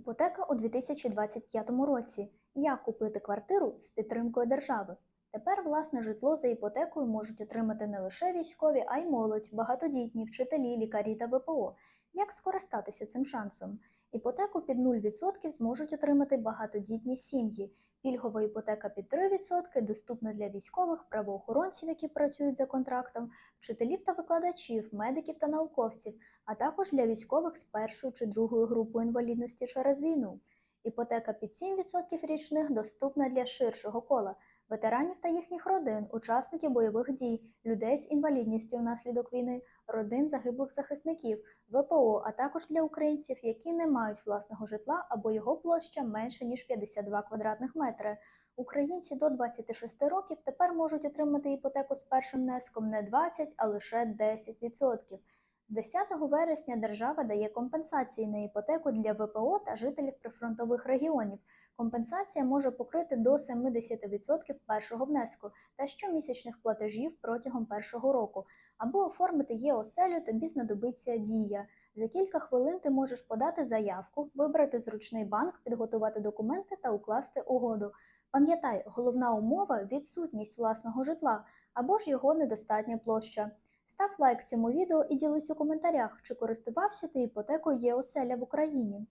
Іпотека у 2025 році. Як купити квартиру з підтримкою держави? Тепер власне житло за іпотекою можуть отримати не лише військові, а й молодь, багатодітні, вчителі, лікарі та ВПО. Як скористатися цим шансом? Іпотеку під 0% зможуть отримати багатодітні сім'ї. Пільгова іпотека під 3% доступна для військових, правоохоронців, які працюють за контрактом, вчителів та викладачів, медиків та науковців, а також для військових з першою чи другою групою інвалідності через війну. Іпотека під 7% річних доступна для ширшого кола ветеранів та їхніх родин, учасників бойових дій, людей з інвалідністю внаслідок війни, родин загиблих захисників, ВПО, а також для українців, які не мають власного житла або його площа менше ніж 52 квадратних метри. Українці до 26 років тепер можуть отримати іпотеку з першим внеском не 20, а лише 10%. З 10 вересня держава дає компенсації на іпотеку для ВПО та жителів прифронтових регіонів. Компенсація може покрити до 70% першого внеску та щомісячних платежів протягом першого року. Аби оформити ЄОСЕЛю, тобі знадобиться дія. За кілька хвилин ти можеш подати заявку, вибрати зручний банк, підготувати документи та укласти угоду. Пам'ятай, головна умова відсутність власного житла або ж його недостатня площа. Став лайк цьому відео і ділись у коментарях, чи користувався ти іпотекою ЄОСЕЛЯ в Україні.